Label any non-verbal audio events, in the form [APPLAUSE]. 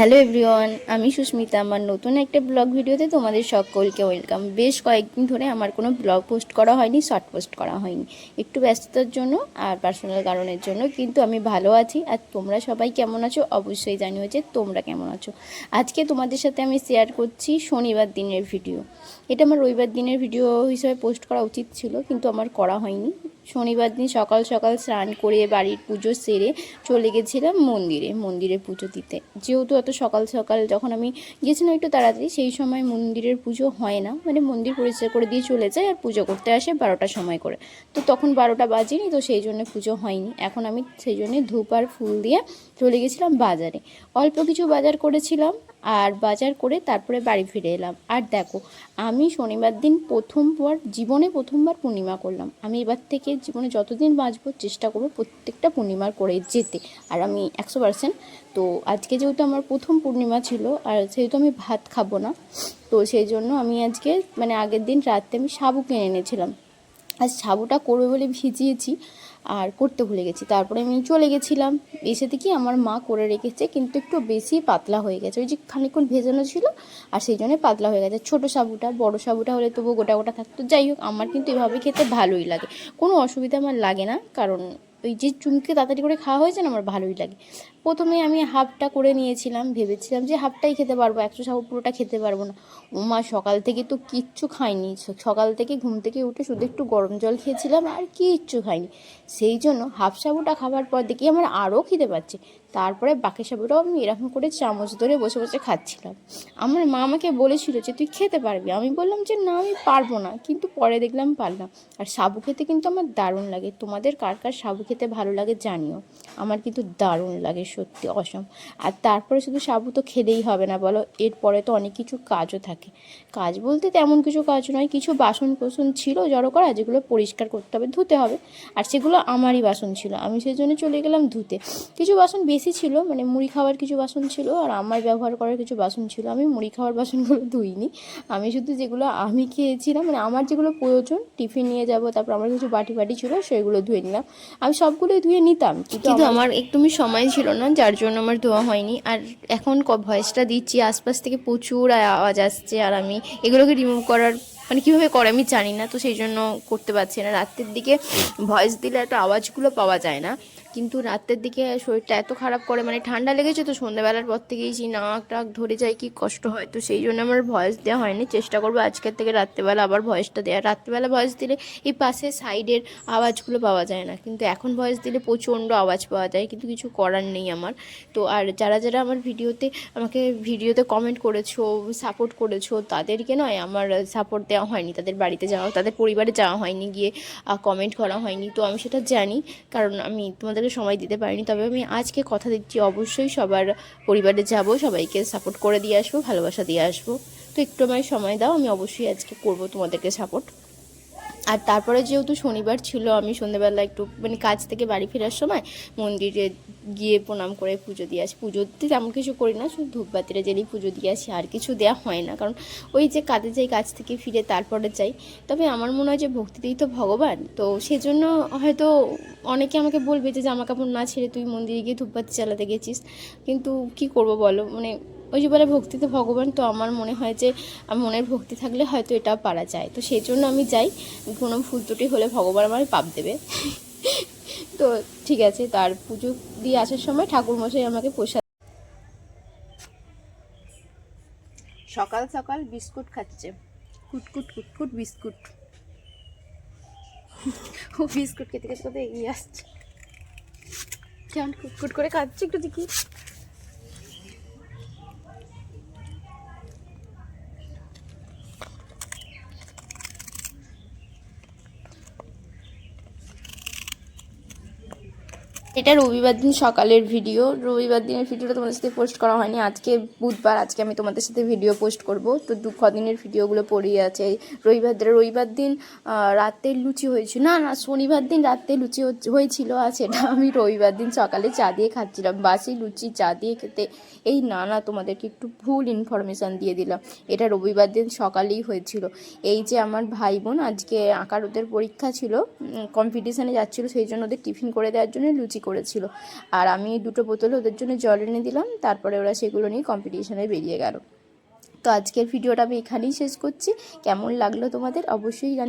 Hello everyone, আমি সুস্মিতা। আমার নতুন একটা ব্লগ ভিডিওতে তোমাদের সকলকে ওয়েলকাম। বেশ কয়েকদিন ধরে আমার কোনো ব্লগ পোস্ট করা হয়নি, শর্ট পোস্ট করা হয়নি। একটু ব্যস্ততার জন্য আর পার্সোনাল কারণের জন্য, কিন্তু আমি ভালো আছি। আর তোমরা সবাই কেমন আছো? অবশ্যই জানিও যে তোমরা কেমন আছো। আজকে তোমাদের সাথে আমি শেয়ার করছি শনিবার দিনের ভিডিও এটা আমার রবিবার দিনের ভিডিও হিসেবে পোস্ট করা উচিত ছিল, কিন্তু আমার করা হয়নি। শনিবার দিন সকাল সকাল স্নান করে বাড়ির পুজো সেরে চলে গেছিলাম মন্দিরে মন্দিরে পুজো দিতে। যেহেতু এত সকাল সকাল যখন আমি গেছিলাম একটু তাড়াতাড়ি, সেই সময় মন্দিরের পুজো হয় না। মানে মন্দির পরিষ্কার করে দিয়ে চলে যায় আর পুজো করতে আসে বারোটার সময় করে। তো তখন বারোটা বাজেনি, তো সেই জন্য পুজো হয়নি। এখন আমি সেই জন্য ধূপ আর ফুল দিয়ে চলে গেছিলাম বাজারে। অল্প কিছু বাজার করেছিলাম আর বাজার করে তারপরে বাড়ি ফিরে এলাম। আর দেখো, আমি শনিবার দিন প্রথমবার, জীবনে প্রথমবার পূর্ণিমা করলাম। আমি এবার থেকে জীবনে যতদিন বাঁচবো, চেষ্টা করব প্রত্যেকটা পূর্ণিমার করে যেতে। আর আমি একশো পার্সেন্ট তো আজকে যেহেতু আমার প্রথম পূর্ণিমা ছিল, আর সেহেতু আমি ভাত খাব না, তো সেই জন্য আমি আজকে মানে আগের দিন রাতে আমি সাবু কিনে এনেছিলাম। আর সাবুটা করবে বলে ভিজিয়েছি আর করতে ভুলে গেছি। তারপরে আমি চলে গেছিলাম। এসে দেখি আমার মা করে রেখেছে, কিন্তু একটু বেশি পাতলা হয়ে গেছে। ওই যে খানিকক্ষণ ভেজানো ছিল আর সেই জন্যে পাতলা হয়ে গেছে। ছোটো সাবুটা, বড় সাবুটা হলে তবু গোটা গোটা থাকতো। যাই হোক, আমার কিন্তু এভাবে খেতে ভালোই লাগে। কোনো অসুবিধা আমার লাগে না, কারণ ওই যে চুমকে তাড়াতাড়ি করে খাওয়া হয়েছে না, আমার ভালোই লাগে। প্রথমে আমি হাফটা করে নিয়েছিলাম, ভেবেছিলাম যে হাফটাই খেতে পারব, একশো সাহ পুরোটা খেতে পারব না। মা সকাল থেকে তো কিচ্ছু খাইনি সকাল থেকে ঘুম থেকে উঠে শুধু একটু গরম জল খেয়েছিলাম আর কিচ্ছু খাইনি সেই জন্য হাফ সাবুটা খাবার পর দেখি আমার আরও খিদে পাচ্ছে। তারপরে বাকি সাবুটাও আমি এরকম করে চামচ ধরে বসে বসে খাচ্ছিলাম। আমার মা আমাকে বলেছিল যে, তুই খেতে পারবি? আমি বললাম যে, না, আমি পারব না। কিন্তু পরে দেখলাম পারলাম। আর সাবু খেতে কিন্তু আমার দারুণ লাগে। তোমাদের কার কার সাবু খেতে ভালো লাগে জানিও। আমার কিন্তু দারুণ লাগে, সত্যি অসম। আর তারপরে শুধু সাবু তো খেলেই হবে না, বলো? এরপরে তো অনেক কিছু কাজও থাকে। কাজ বলতে তেমন কিছু কাজ নয়, কিছু বাসন কোসন ছিল জড়ো করা, যেগুলো পরিষ্কার করতে হবে, ধুতে হবে। আর সেগুলো আমারই বাসন ছিল। আমি সেই জন্য চলে গেলাম ধুতে। কিছু বাসন বেশি ছিল মানে মুড়ি খাওয়ার কিছু বাসন ছিল আর আমার ব্যবহার করার কিছু বাসন ছিল। আমি মুড়ি খাওয়ার বাসনগুলো ধুইনি। আমি শুধু যেগুলো আমি খেয়েছিলাম মানে আমার যেগুলো প্রয়োজন টিফিন নিয়ে যাব তারপর আমার কিছু বাটি বাটি ছিল সেগুলো ধুয়ে নিলাম। আমি সবগুলোই ধুয়ে নিতাম কিন্তু আমার একদমই সময় ছিল না যার জন্য আমার ধোয়া হয়নি। আর এখন ভয়েসটা দিচ্ছি আশপাশ থেকে প্রচুর আওয়াজ আসছে আর আমি এগুলোকে রিমুভ করার মানে কীভাবে করে আমি জানি না তো সেই জন্য করতে পারছি না। রাতের দিকে ভয়েস দিলে একটা আওয়াজগুলো পাওয়া যায় না। কিন্তু রাতের দিকে শরীরটা এত খারাপ করে মানে ঠান্ডা লেগেছে তো সন্ধ্যাবেলার পর থেকেই সেই নাক টাক ধরে যায়, কি কষ্ট হয়। তো সেই জন্য আমার ভয়েস দেওয়া হয়নি, চেষ্টা করব আজকের থেকে রাত্রেবেলা আবার ভয়েসটা দেওয়া রাত্রেবেলা ভয়েস দিলে এই পাশে সাইডের আওয়াজগুলো পাওয়া যায় না, কিন্তু এখন ভয়েস দিলে প্রচণ্ড আওয়াজ পাওয়া যায়, কিন্তু কিছু করার নেই আমার। তো আর যারা যারা আমার ভিডিওতে, আমাকে ভিডিওতে কমেন্ট করেছ সাপোর্ট করেছ, তাদেরকে নয়, আমার সাপোর্ট দেওয়া হয়নি, তাদের বাড়িতে যাওয়া, তাদের পরিবারে যাওয়া হয়নি, গিয়ে কমেন্ট করা হয়নি। তো আমি সেটা জানি, কারণ আমি তোমাদেরকে সময় দিতে পারিনি। তবে আমি আজকে কথা দিচ্ছি অবশ্যই সবার পরিবারে যাব, সবাইকে সাপোর্ট করে দিয়ে আসব, ভালোবাসা দিয়ে আসব। তো একটু আমায় সময় দাও, আমি অবশ্যই আজকে করব তোমাদেরকে সাপোর্ট আর তারপরে যেহেতু শনিবার ছিল, আমি সন্ধ্যেবেলা একটু মানে কাজ থেকে বাড়ি ফেরার সময় মন্দিরে গিয়ে প্রণাম করে পুজো দিয়ে আসি। পুজোতে তেমন কিছু করি না, শুধু ধূপবাতিরা জেলেই পুজো দিয়ে আসি, আর কিছু দেওয়া হয় না। কারণ ওই যে কাজে যাই, কাজ থেকে ফিরে তারপরে যাই। তবে আমার মনে হয় যে ভক্তিতেই তো ভগবান। তো সেজন্য হয়তো অনেকে আমাকে বলবে যে জামা কাপড় না ছেড়ে তুই মন্দিরে গিয়ে ধূপবাতি চালাতে গেছিস। কিন্তু কি করব বলো? মানে ওই যে বলে ভক্তিতে ভগবান, তো আমার মনে হয় যে আমার মনের ভক্তি থাকলে হয়তো এটা পারা যায়। তো সেই জন্য আমি যাই। কোনো ভুল ত্রুটি হলে ভগবান আমার পাপ দেবে। [LAUGHS] তো ঠিক আছে, তার পুজো দিয়ে আসার সময় ঠাকুরমশাই আমাকে প্রসাদ সকাল সকাল বিস্কুট খাচ্ছে। কুটকুট কুটকুট বিস্কুট। [LAUGHS] ও বিস্কুট খেতে খেতে কোথায় এগিয়ে আসছে। কেমন কুটকুট করে খাচ্ছে একটু দেখি। এটা রবিবার দিন সকালের ভিডিও রবিবার দিনের ভিডিওটা তোমাদের সাথে পোস্ট করা হয়নি। আজকে বুধবার, আজকে আমি তোমাদের সাথে ভিডিও পোস্ট করব। তো দু কদিনের ভিডিওগুলো পড়েই আছে। রবিবার রবিবার দিন রাতে লুচি হয়েছিল না না, শনিবার দিন রাতে লুচি হয়েছিল আর সেটা আমি রবিবার দিন সকালে চা দিয়ে খাচ্ছিলাম। বাসি লুচি, চা দিয়ে খেতে। এই না না, তোমাদেরকে একটু ভুল ইনফরমেশান দিয়ে দিলাম। এটা রবিবার দিন সকালেই হয়েছিল। এই যে আমার ভাই বোন আজকে আঁকার ওদের পরীক্ষা ছিল কম্পিটিশানে যাচ্ছিল, সেই জন্য ওদের টিফিন করে দেওয়ার জন্য লুচি করেছিল। আর আমি দুটো বোতল ওদের জন্য জল এনে দিলাম, তারপরে ওরা সেগুলো নিয়ে কম্পিটিশনে বেরিয়ে গেল। তো আজকের ভিডিওটা আমি এখানেই শেষ করছি। কেমন লাগল তোমাদের? অবশ্যই